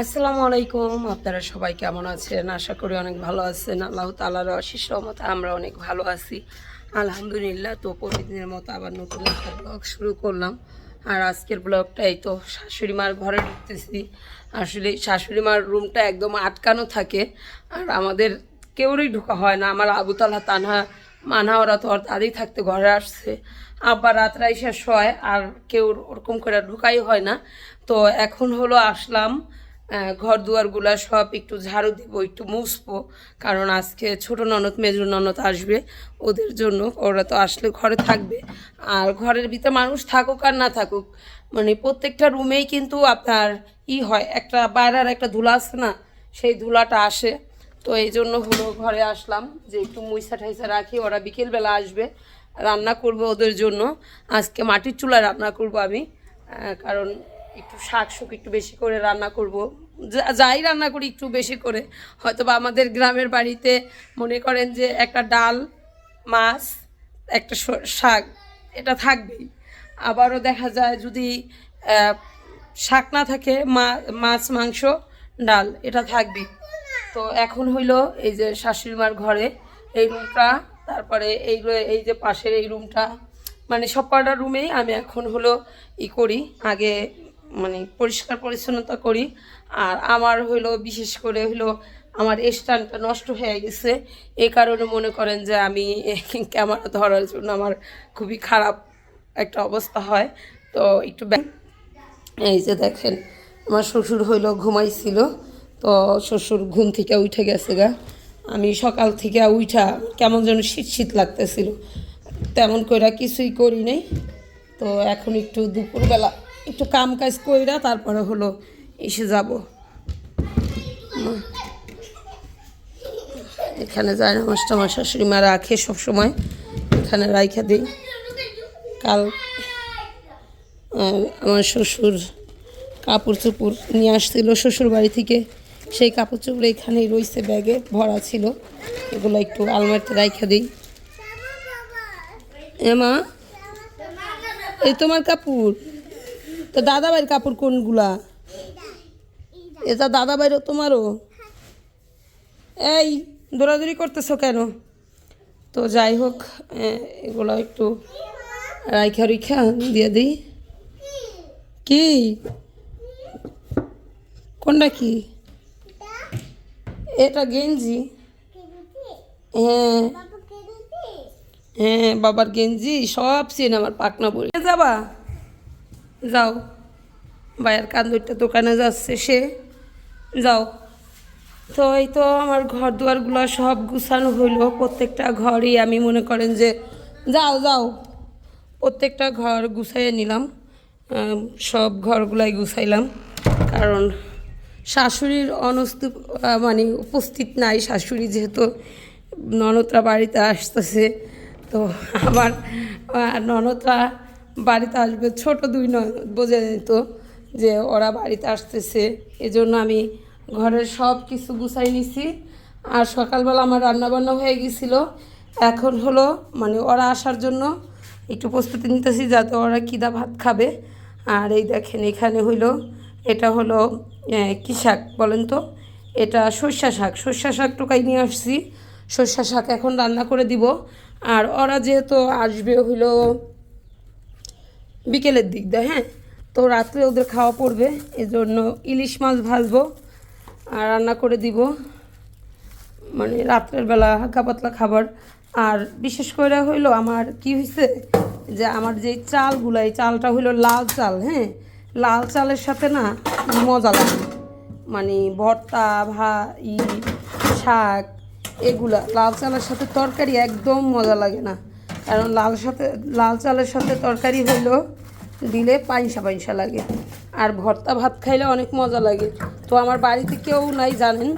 আসসালামু আলাইকুম, আপনারা সবাই কেমন আছেন? আশা করি অনেক ভালো আছেন। আল্লাহ তালার অশিস রহমত আমরা অনেক ভালো আছি। আলহামদুলিল্লাহ, তো প্রতিদিনের মতো আবার নতুন একটা ব্লগ শুরু করলাম। আর আজকের ব্লগটা এই তো শাশুড়ি মার ঘরে ঢুকতেছি। আসলে শাশুড়ি মার রুমটা একদম আটকানো থাকে। আর আমাদের কেউরই ঢোকা হয় না। আমার আবুতালা, তানহা, মানহা, ওরা তো আর তাদেরই থাকতে ঘরে আসছে। আবার রাত্রাই শেষ হয় আর কেউ ওরকম করে ঢুকাই হয় না। তো এখন হলো আসলাম। ঘর দুয়ারগুলা সব একটু ঝাড়ু দিব, একটু মুছবো, কারণ আজকে ছোট ননদ, মেজর ননদ আসবে, ওদের জন্য ওরা তো আসলে ঘরে থাকবে। আর ঘরের ভিতরে মানুষ থাকুক আর না থাকুক মানে প্রত্যেকটা রুমেই কিন্তু আপনার ই হয়, একটা বাইরের একটা ধুলা আছে না, সেই ধুলাটা আসে। তো এই জন্য হলো ঘরে আসলাম, যে একটু মুইসা ঠাইসা রাখি, ওরা বিকেলবেলা আসবে, রান্না করব ওদের জন্য। আজকে মাটির চুলায় রান্না করব আমি কারণ একটু শাক শুক একটু বেশি করে রান্না করব। যাই রান্না করি একটু বেশি করে। হয়তো বা আমাদের গ্রামের বাড়িতে মনে করেন যে একটা ডাল, মাছ, একটা শাক, এটা থাকবেই। আবারও দেখা যায় যদি শাক না থাকে মাছ, মাংস, ডাল, এটা থাকবেই। তো এখন হইল এই যে শাশুড়ি মার ঘরে এই রুমটা, তারপরে এই এই যে পাশের এই রুমটা মানে সব কটা রুমেই আমি এখন হলো ই করি। আগে মানে পরিষ্কার পরিচ্ছন্নতা করি। আর আমার হইল, বিশেষ করে হইল, আমার স্ট্যান্ডটা নষ্ট হয়ে গেছে। এ কারণে মনে করেন যে আমি ক্যামেরা ধরার জন্য আমার খুবই খারাপ একটা অবস্থা হয়। তো একটু এই যে দেখেন, আমার শ্বশুর হইল ঘুমাইছিল। তো শ্বশুর ঘুম থেকে উঠে গেছে গা। আমি সকাল থেকে উঠা কেমন যেন শীত শীত লাগতেছিল। তেমন করে কিছুই করি নাই। তো এখন একটু দুপুরবেলা একটু কাম কাজ কইরা তারপরে হলো এসে যাব। এখানে যায় না মাছটা আমার শাশুড়ি মা রাখে সবসময় এখানে রাইখা দিই। কাল আমার শ্বশুর কাপড় চোপড় নিয়ে আসছিল শ্বশুর বাড়ি থেকে। সেই কাপড় চোপড় এখানেই রয়েছে, ব্যাগে ভরা ছিল। এগুলো একটু আলমারিতে রাইখা দিই। এমা এই তোমার কাপড়? তো দাদাভাইয়ের কাপড় কোনগুলা? এটা দাদাভাইরও তোমারও? এই দৌড়াদৌড়ি করতেছো কেন? তো যাই হোক এগুলো একটু রাইখা রিখা দিয়ে দিই। কি? কোনটা কি? এটা গেঞ্জি। হ্যাঁ। হ্যাঁ বাবার গেঞ্জি, সব চেন আমার পাকনা বলে যাবা? যাও। ভাইয়ের কান্দুরটা দোকানে যাচ্ছে সে। যাও। তো এই তো আমার ঘর দুয়ারগুলো সব গুছানো হইল। প্রত্যেকটা ঘরই আমি মনে করেন যে যাও যাও। প্রত্যেকটা ঘর গুছাইয়ে নিলাম। সব ঘরগুলাই গুছাইলাম। কারণ শাশুড়ির অনস্তিপ আহ, মানে উপস্থিত নাই। শাশুড়ি যেহেতু ননদরা বাড়িতে আসতেছে তো আমার ননদরা বাড়িতে আসবে, ছোট দুই ননদ বোঝা যেত যে ওরা বাড়িতে আসতেছে। এজন্য আমি ঘরের সব কিছু গুছাই নিছি। আর সকালবেলা আমার রান্নাবান্না হয়ে গেছিল। এখন হলো মানে ওরা আসার জন্য একটু প্রস্তুতি নিতেছি যাতে ওরা কিদা ভাত খাবে। আর এই দেখেন, এখানে হইল, এটা হলো কী শাক বলেন তো? এটা সর্ষা শাক। সর্ষা শাক টোকাই নিয়ে আসছি। সর্ষা শাক এখন রান্না করে দিব। আর ওরা যেহেতু আসবে হইল বিকেলের দিক দিয়ে হ্যাঁ? তো রাত্রে ওদের খাওয়া পড়বে, এজন্য ইলিশ মাছ ভাজবো আর রান্না করে দিব মানে রাত্রের বেলা হালকা পাতলা খাবার। আর বিশেষ করে হইল আমার কি হয়েছে যে আমার যে চালগুলো, এই চালটা হইল লাল চাল হ্যাঁ? লাল চালের সাথে না মজা লাগে। মানে ভর্তা ভা ই শাক, এগুলা, লাল চালের সাথে তরকারি একদম মজা লাগে না। কারণ লাল সাথে, লাল চালের সাথে তরকারি হইল দিলে পাইসা পাইসা লাগে। আর ভর্তা ভাত খাইলে অনেক মজা লাগে। তো আমার বাড়িতে কেউ নাই জানেন,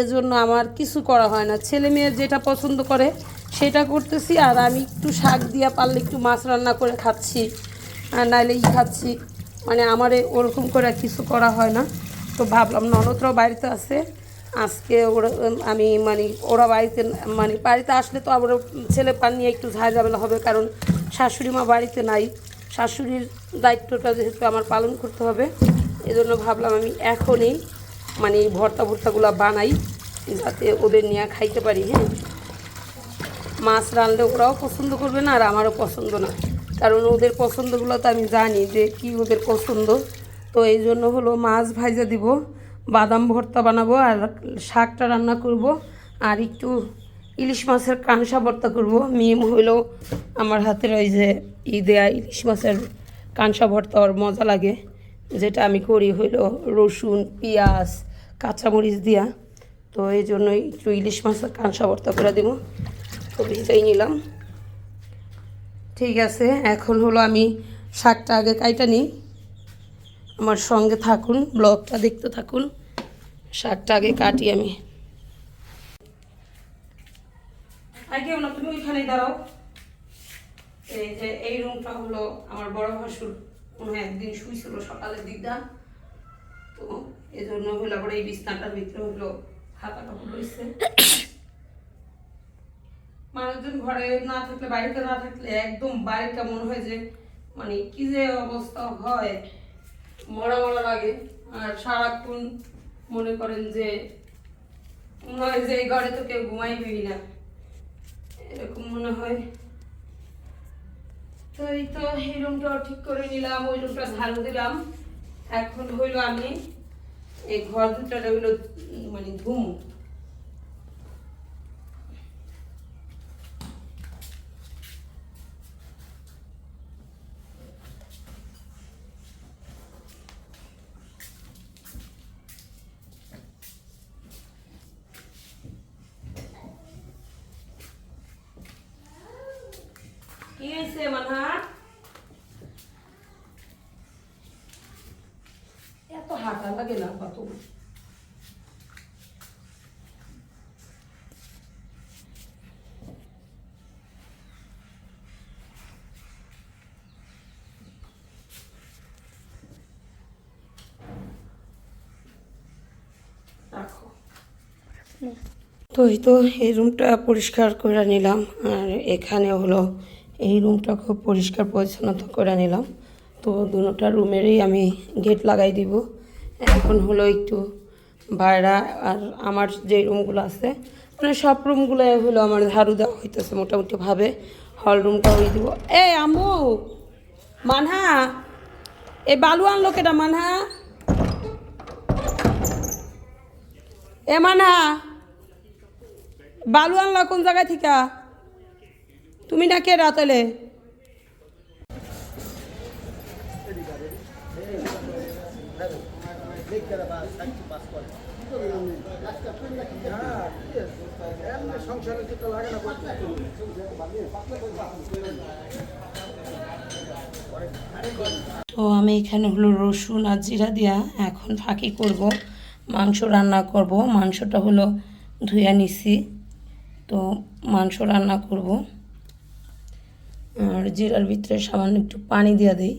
এজন্য আমার কিছু করা হয় না। ছেলে মেয়ের যেটা পছন্দ করে সেটা করতেছি, আর আমি একটু শাক দিয়া পারলে একটু মাছ রান্না করে খাচ্ছি। আর নাইলে ই খাচ্ছি। মানে আমার ওরকম করে কিছু করা হয় না। তো ভাবলাম ননদরাও বাড়িতে আছে আজকে ওরা, আমি মানে ওরা বাড়িতে মানে বাড়িতে আসলে তো আবার ছেলে পান নিয়ে একটু ঝাঁঝামেলা হবে, কারণ শাশুড়ি মা বাড়িতে নাই। শাশুড়ির দায়িত্বটা যেহেতু আমার পালন করতে হবে, এজন্য ভাবলাম আমি এখনই মানে ভর্তা ভর্তাগুলো বানাই, যাতে ওদের নিয়ে খাইতে পারি হ্যাঁ। মাছ রানলে ওরাও পছন্দ করবে না, আর আমারও পছন্দ না। কারণ ওদের পছন্দগুলো তো আমি জানি যে কি ওদের পছন্দ। তো এই জন্য হলো মাছ ভাজা দিব। বাদাম ভর্তা বানাবো আর শাকটা রান্না করব আর একটু ইলিশ মাছের কাঁসা ভর্তা করব। মিম হইল আমার হাতের ওই যে ই দেয়া ইলিশ মাছের কাঁসা ভর্তা, ওর মজা লাগে। যেটা আমি করি হইল রসুন, পেঁয়াজ, কাঁচামরিচ দিয়া। তো এই জন্য একটু ইলিশ মাছের কাঁসা ভর্তা করে দেবো। তো ভিজাই নিলাম। ঠিক আছে, এখন হলো আমি শাকটা আগে কাইটা নিই। আমার সঙ্গে থাকুন, ব্লগটা দেখতে থাকুন। শাকটা আগে কাটি আমি। তো এই জন্য ভিতরে হলো হাতা কাপড় মানুষজন ঘরে না থাকলে, বাড়িতে না থাকলে একদম বাড়িটা মনে হয় যে মানে কি যে অবস্থা হয়। মরা মরা লাগে। আর সারাক্ষণ মনে করেন যে, মনে হয় যে এই ঘরে তো কেউ ঘুমাইবেই না। এরকম মনে হয়। তো এই তো এই রুমটা ঠিক করে নিলাম, ওই রুমটা ঝাড়ু দিলাম। এখন হইল আমি এই ঘর দুটা হইল মানে ঘুম এত হাঁটা লাগে না কত? তো এই তো এই রুমটা পরিষ্কার করে নিলাম, আর এখানে হলো এই রুমটা খুব পরিষ্কার পরিচ্ছন্নতা করে নিলাম। তো দুটা রুমেরই আমি গেট লাগাই দিব। এখন হলো একটু বাইরা আর আমার যে রুমগুলো আছে মানে সব রুমগুলো হলো আমার ঝাড়ু দেওয়া হইতেছে মোটামুটিভাবে। হল রুমটা হয়ে দিব। এ আমু মানহা, এ বালু আনলো কেটা মানহা? এ মানহা, বালু আনলা কোন জায়গা থেকে? তুমি না কে রাতালে। তো আমি এখানে হলো রসুন আর জিরা দিয়া এখন ফাঁকি করব, মাংস রান্না করব। মাংসটা হলো ধুয়ে নিছি। তো মাংস রান্না করব। আর জিরার ভিতরে সামান্য একটু পানি দিয়ে দিই।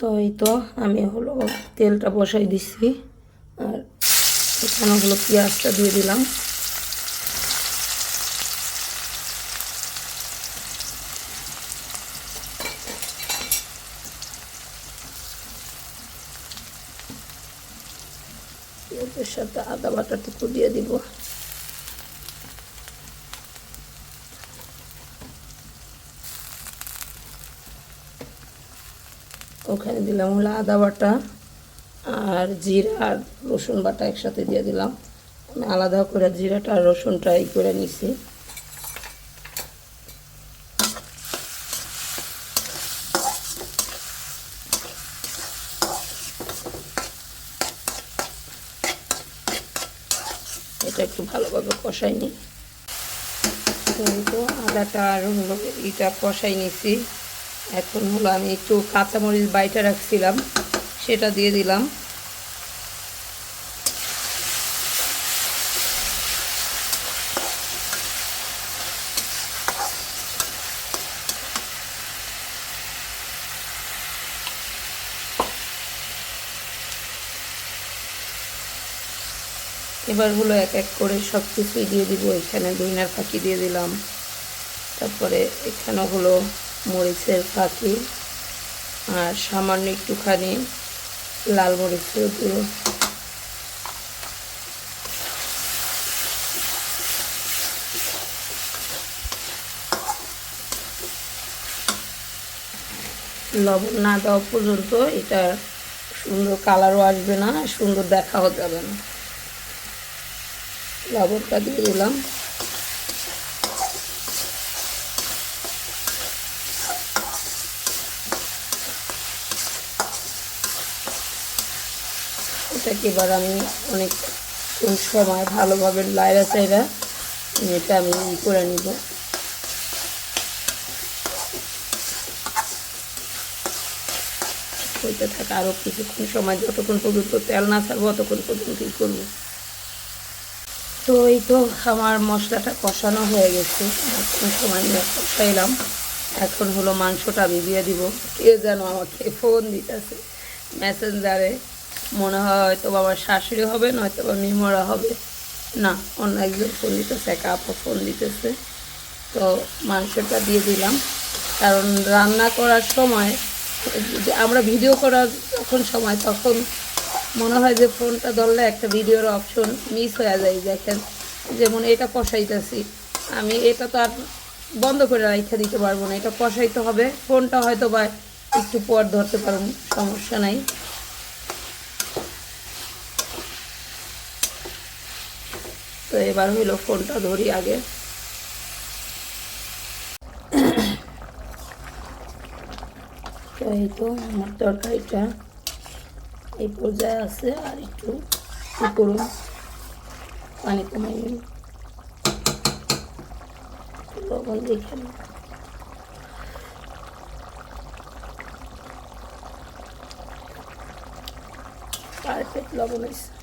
তো এই তো আমি হলো তেলটা বসাই দিচ্ছি আর এখানে হলো পেঁয়াজটা দিয়ে দিলাম। পেঁয়াজের সাথে আদা বাটাটুকু দিয়ে দিব। ওখানে দিলাম হলো আদা বাটা আর জিরা আর রসুন বাটা একসাথে দিয়ে দিলাম। আলাদা করে জিরাটা আর রসুনটা এই করে নিছি এটা একটু ভালোভাবে কষাই নিই তো এই তো আদাটা আর হলো এটা কষাই নিছি। এখন হলো আমি একটু কাঁচামরিচ বাইটা রাখছিলাম, সেটা দিয়ে দিলাম। এবার হলো এক এক করে সব কিছুই দিয়ে দিব, এখানে দইনার ফাঁকি দিয়ে দিলাম। তারপরে এখানে হলো মরিচের ফাঁকি আর সামান্য একটুখানি লাল মরিচের গুঁড়ো। লবণ না দেওয়া পর্যন্ত এটা সুন্দর কালারও আসবে না, সুন্দর দেখাও যাবে না। লবণটা দিয়ে দিলাম। এবার আমি অনেক সময় ভালোভাবে লাইরা চাইরা এটা আমি ই করে নিব। হইতে থাকে আরও কিছুক্ষণ সময়, যতক্ষণ পর্যন্ত তেল না ছাড়বো ততক্ষণ পর্যন্তই করব। তো এই তো আমার মশলাটা কষানো হয়ে গেছে। এখন সময় নিয়ে কষাইলাম। এখন হলো মাংসটা আমি দিয়ে দিব। কে যেন আমাকে ফোন দিতেছে। মেসেঞ্জারে মনে হয় হয়তো আমার শাশুড়ি হবে, নয়তো বা মিমরা হবে। না, অন্য একজন ফোন দিতেছে, একা আপা ফোন দিতেছে। তো মাংসটা দিয়ে দিলাম। কারণ রান্না করার সময় আমরা ভিডিও করার যখন সময়, তখন মনে হয় যে ফোনটা ধরলে একটা ভিডিওর অপশন মিস হয়ে যায়। দেখেন, যেমন এটা কষাইতেছি আমি এটা তো আর বন্ধ করে রেখে দিতে পারব না। এটা কষাইতে হবে। ফোনটা হয়তো বা একটু পর ধরতে পারেন, সমস্যা নাই। এবার হইল ফোনটা ধরি আগে। এই তো আমার তরকারিটা এই পর্যায়ে আছে, আর একটু করুন পানি কমাই নিন লবণ দেখে নিন পারফেক্ট লবণ হয়েছে